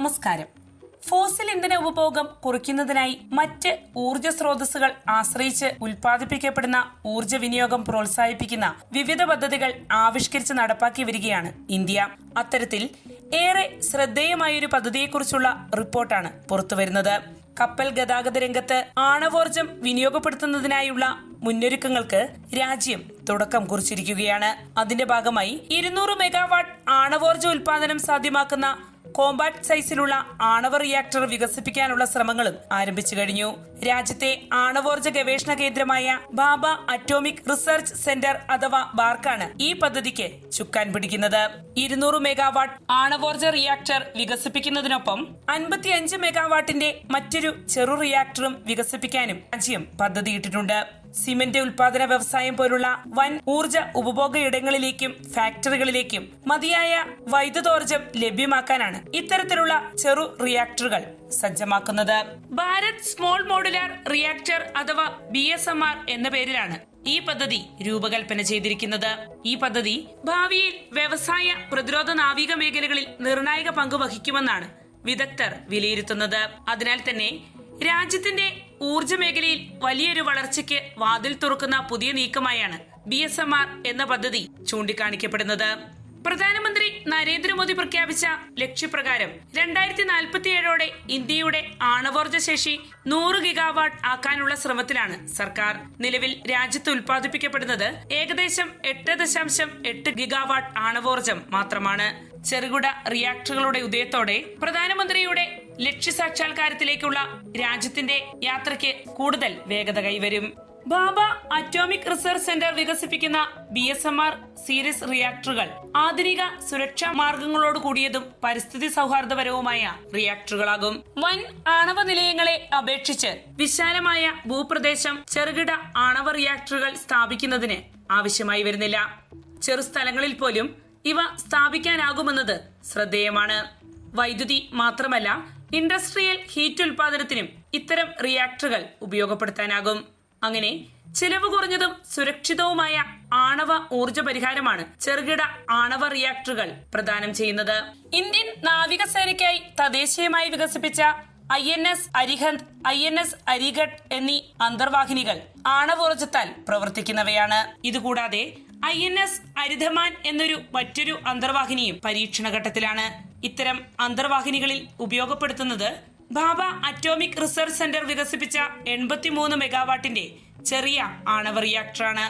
നമസ്കാരം. ഫോസിൽ ഇന്ധന ഉപഭോഗം കുറയ്ക്കുന്നതിനായി മറ്റ് ഊർജ സ്രോതസ്സുകൾ ആശ്രയിച്ച് ഉൽപ്പാദിപ്പിക്കപ്പെടുന്ന ഊർജ വിനിയോഗം പ്രോത്സാഹിപ്പിക്കുന്ന വിവിധ പദ്ധതികൾ ആവിഷ്കരിച്ച് നടപ്പാക്കി വരികയാണ് ഇന്ത്യ. അത്തരത്തിൽ ഏറെ ശ്രദ്ധേയമായൊരു പദ്ധതിയെക്കുറിച്ചുള്ള റിപ്പോർട്ടാണ് പുറത്തുവരുന്നത്. കപ്പൽ ഗതാഗത രംഗത്ത് ആണവോർജം വിനിയോഗപ്പെടുത്തുന്നതിനായുള്ള മുന്നൊരുക്കങ്ങൾക്ക് രാജ്യം തുടക്കം കുറിച്ചിരിക്കുകയാണ്. അതിന്റെ ഭാഗമായി ഇരുന്നൂറ് മെഗാവാട്ട് ആണവോർജ ഉൽപാദനം സാധ്യമാക്കുന്ന കോമ്പാക്ട് സൈസിലുള്ള ആണവ റിയാക്ടർ വികസിപ്പിക്കാനുള്ള ശ്രമങ്ങളും ആരംഭിച്ചു കഴിഞ്ഞു. രാജ്യത്തെ ആണവോർജ ഗവേഷണ കേന്ദ്രമായ ബാബ അറ്റോമിക് റിസർച്ച് സെന്റർ അഥവാ ബാർക്കാണ് ഈ പദ്ധതിക്ക് ചുക്കാൻ പിടിക്കുന്നത്. ഇരുന്നൂറ് മെഗാവാട്ട് ആണവോർജ റിയാക്ടർ വികസിപ്പിക്കുന്നതിനൊപ്പം അൻപത്തിയഞ്ച് മെഗാവാട്ടിന്റെ മറ്റൊരു ചെറു റിയാക്ടറും വികസിപ്പിക്കാനും രാജ്യം പദ്ധതിയിട്ടിട്ടുണ്ട്. സിമന്റ് ഉൽപാദന വ്യവസായം പോലുള്ള വൻ ഊർജ ഉപഭോഗ ഇടങ്ങളിലേക്കും ഫാക്ടറികളിലേക്കും മതിയായ വൈദ്യുതോർജം ലഭ്യമാക്കാനാണ് ഇത്തരത്തിലുള്ള ചെറു റിയാക്ടറുകൾ സജ്ജമാക്കുന്നത്. ഭാരത് സ്മോൾ മോഡുലാർ റിയാക്ടർ അഥവാ ബി എന്ന പേരിലാണ് ഈ പദ്ധതി രൂപകൽപ്പന ചെയ്തിരിക്കുന്നത്. ഈ പദ്ധതി ഭാവിയിൽ വ്യവസായ പ്രതിരോധ നാവിക മേഖലകളിൽ നിർണായക പങ്ക് വഹിക്കുമെന്നാണ് വിദഗ്ധർ വിലയിരുത്തുന്നത്. അതിനാൽ തന്നെ രാജ്യത്തിന്റെ ഊർജ മേഖലയിൽ വലിയൊരു വളർച്ചയ്ക്ക് വാതിൽ തുറക്കുന്ന പുതിയ നീക്കമായാണ് ബി എന്ന പദ്ധതി ചൂണ്ടിക്കാണിക്കപ്പെടുന്നത്. പ്രധാനമന്ത്രി നരേന്ദ്രമോദി പ്രഖ്യാപിച്ച ലക്ഷ്യപ്രകാരം രണ്ടായിരത്തി നാൽപ്പത്തിയേഴോടെ ഇന്ത്യയുടെ ആണവോർജ ശേഷി നൂറ് ഗിഗാവാട്ട് ആക്കാനുള്ള ശ്രമത്തിലാണ് സർക്കാർ. നിലവിൽ രാജ്യത്ത് ഉൽപ്പാദിപ്പിക്കപ്പെടുന്നത് ഏകദേശം എട്ട് ദശാംശം എട്ട് ഗിഗാവാട്ട് ആണവോർജം മാത്രമാണ്. ചെറുകിട റിയാക്ടറുകളുടെ ഉദയത്തോടെ പ്രധാനമന്ത്രിയുടെ ലക്ഷ്യസാക്ഷാത്കാരത്തിലേക്കുള്ള രാജ്യത്തിന്റെ യാത്രയ്ക്ക് കൂടുതൽ വേഗത കൈവരും. ബാബ അറ്റോമിക് റിസർച്ച് സെന്റർ വികസിപ്പിക്കുന്ന B S M R series റിയാക്ടറുകൾ. ആധുനിക സുരക്ഷാ മാർഗങ്ങളോട് കൂടിയതും പരിസ്ഥിതി സൗഹാർദ്ദപരവുമായ റിയാക്ടറുകളാകും. വൻ ആണവ നിലയങ്ങളെ അപേക്ഷിച്ച് വിശാലമായ ഭൂപ്രദേശം ചെറുകിട ആണവ റിയാക്ടറുകൾ സ്ഥാപിക്കുന്നതിന് ആവശ്യമായി വരുന്നില്ല. ചെറു സ്ഥലങ്ങളിൽ പോലും ഇവ സ്ഥാപിക്കാനാകുമെന്നത് ശ്രദ്ധേയമാണ്. വൈദ്യുതി മാത്രമല്ല ഇൻഡസ്ട്രിയൽ ഹീറ്റ് ഉൽപാദനത്തിനും ഇത്തരം റിയാക്ടറുകൾ ഉപയോഗപ്പെടുത്താനാകും. അങ്ങനെ ചെലവ് കുറഞ്ഞതും സുരക്ഷിതവുമായ ആണവ ഊർജ പരിഹാരമാണ് ചെറുകിട ആണവ റിയാക്ടറുകൾ പ്രദാനം ചെയ്യുന്നത്. ഇന്ത്യൻ നാവികസേനയ്ക്കായി തദ്ദേശീയമായി വികസിപ്പിച്ച I N S Arihant I N S Arighat എന്നീ അന്തർവാഹിനികൾ ആണവോർജത്താൽ പ്രവർത്തിക്കുന്നവയാണ്. ഇതുകൂടാതെ ഐ എൻ എസ് അരിധമാൻ എന്നൊരു മറ്റൊരു അന്തർവാഹിനിയും പരീക്ഷണ ഘട്ടത്തിലാണ് ഇത്തരം അന്തർവാഹിനികളിൽ ഉപയോഗപ്പെടുത്തുന്നത് ഭാബ അറ്റോമിക് റിസർച്ച് സെന്റർ വികസിപ്പിച്ച എൺപത്തിമൂന്ന് മെഗാവാട്ടിന്റെ ചെറിയ ആണവ റിയാക്ടറാണ്.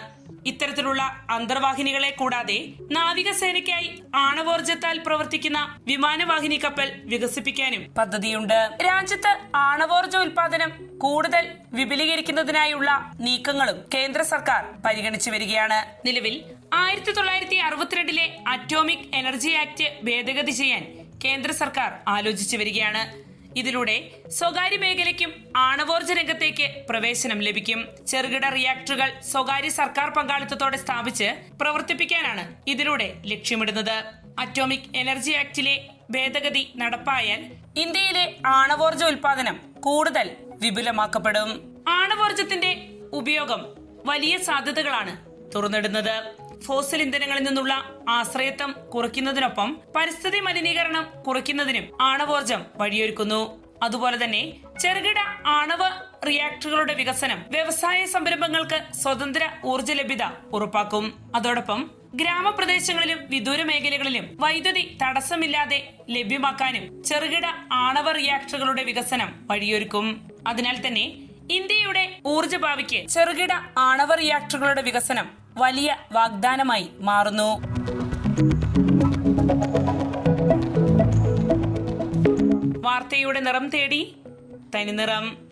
ഇത്തരത്തിലുള്ള അന്തർവാഹിനികളെ കൂടാതെ നാവികസേനയ്ക്കായി ആണവോർജത്താൽ പ്രവർത്തിക്കുന്ന വിമാനവാഹിനി കപ്പൽ വികസിപ്പിക്കാനും പദ്ധതിയുണ്ട്. രാജ്യത്ത് ആണവോർജ ഉൽപാദനം കൂടുതൽ വിപുലീകരിക്കുന്നതിനായുള്ള നീക്കങ്ങളും കേന്ദ്ര സർക്കാർ പരിഗണിച്ചു വരികയാണ്. നിലവിൽ ആയിരത്തി തൊള്ളായിരത്തി അറുപത്തിരണ്ടിലെ അറ്റോമിക് എനർജി ആക്ട് ഭേദഗതി ചെയ്യാൻ കേന്ദ്ര സർക്കാർ ആലോചിച്ചു വരികയാണ്. ഇതിലൂടെ സ്വകാര്യ മേഖലയ്ക്കും ആണവോർജ രംഗത്തേക്ക് പ്രവേശനം ലഭിക്കും. ചെറുകിട റിയാക്ടറുകൾ സ്വകാര്യ സർക്കാർ പങ്കാളിത്തത്തോടെ സ്ഥാപിച്ച് പ്രവർത്തിപ്പിക്കാനാണ് ഇതിലൂടെ ലക്ഷ്യമിടുന്നത്. അറ്റോമിക് എനർജി ആക്ടിലെ ഭേദഗതി നടപ്പായാൽ ഇന്ത്യയിലെ ആണവോർജ ഉൽപാദനം കൂടുതൽ വിപുലമാക്കപ്പെടും. ആണവോർജത്തിന്റെ ഉപയോഗം വലിയ സാധ്യതകളാണ് തുറന്നിടുന്നത്. ഫോസിൽ ഇന്ധനങ്ങളിൽ നിന്നുള്ള ആശ്രയത്വം കുറയ്ക്കുന്നതിനൊപ്പം പരിസ്ഥിതി മലിനീകരണം കുറയ്ക്കുന്നതിനും ആണവോർജം വഴിയൊരുക്കുന്നു. അതുപോലെ തന്നെ ചെറുകിട ആണവ റിയാക്ടറുകളുടെ വികസനം വ്യവസായ സംരംഭങ്ങൾക്ക് സ്വതന്ത്ര ഊർജ ലഭ്യത ഉറപ്പാക്കും. അതോടൊപ്പം ഗ്രാമപ്രദേശങ്ങളിലും വിദൂര മേഖലകളിലും വൈദ്യുതി തടസ്സമില്ലാതെ ലഭ്യമാക്കാനും ചെറുകിട ആണവ റിയാക്ടറുകളുടെ വികസനം വഴിയൊരുക്കും. അതിനാൽ തന്നെ ഇന്ത്യയുടെ ഊർജ ഭാവിക്ക് ചെറുകിട ആണവ റിയാക്ടറുകളുടെ വികസനം വലിയ വാഗ്ദാനമായി മാറുന്നു. വാർത്തയുടെ നിറം തേടി തനിനിറം